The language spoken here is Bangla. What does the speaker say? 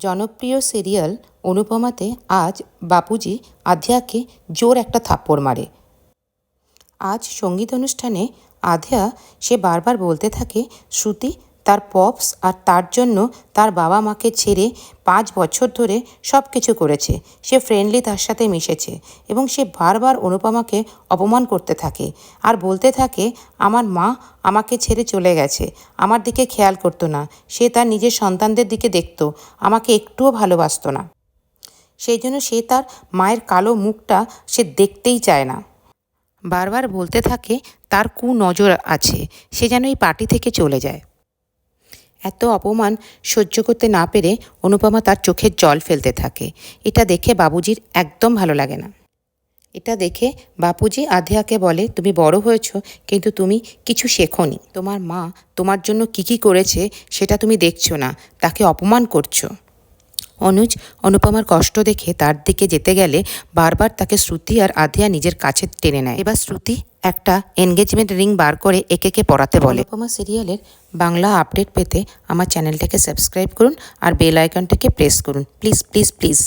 জনপ্রিয় সিরিয়াল অনুপমাতে আজ বাপুজি আধ্যাকে জোর একটা থাপ্পড় মারে। আজ সংগীত অনুষ্ঠানে আধ্যা সে বারবার বলতে থাকে, শ্রুতি তার পপস আর তার জন্য তার বাবা মাকে ছেড়ে পাঁচ বছর ধরে সব কিছু করেছে। সে ফ্রেন্ডলি তার সাথে মিশেছে এবং সে বারবার অনুপমাকে অপমান করতে থাকে আর বলতে থাকে, আমার মা আমাকে ছেড়ে চলে গেছে, আমার দিকে খেয়াল করতো না, সে তার নিজের সন্তানদের দিকে দেখত, আমাকে একটুও ভালোবাসতো না। সেই জন্য সে তার মায়ের কালো মুখটা সে দেখতেই চায় না। বারবার বলতে থাকে, তার কু নজর আছে, সে যেন এই পার্টি থেকে চলে যায়। এত অপমান সহ্য করতে না পেরে অনুপমা তার চোখের জল ফেলতে থাকে। এটা দেখে বাবুজির একদম ভালো লাগে না। এটা দেখে বাপুজি আধিয়াকে বলে, তুমি বড় হয়েছো, কিন্তু তুমি কিছু শেখোনি। তোমার মা তোমার জন্য কি কি করেছে সেটা তুমি দেখছ না। তাকে অপমান করছ। অনুজ অনুপমার কষ্ট দেখে তার দিকে যেতে গেলে বারবার তাকে শ্রুতি আর আধিয়া নিজের কাছে টেনে নেয়। এবার শ্রুতি একটা এনগেজমেন্ট রিং বার করে একে পড়াতে বলে। অনুপমা সিরিয়ালের বাংলা আপডেট পেতে আমার চ্যানেলটাকে সাবস্ক্রাইব করুন আর বেল আইকনটাকে প্রেস করুন। Please please please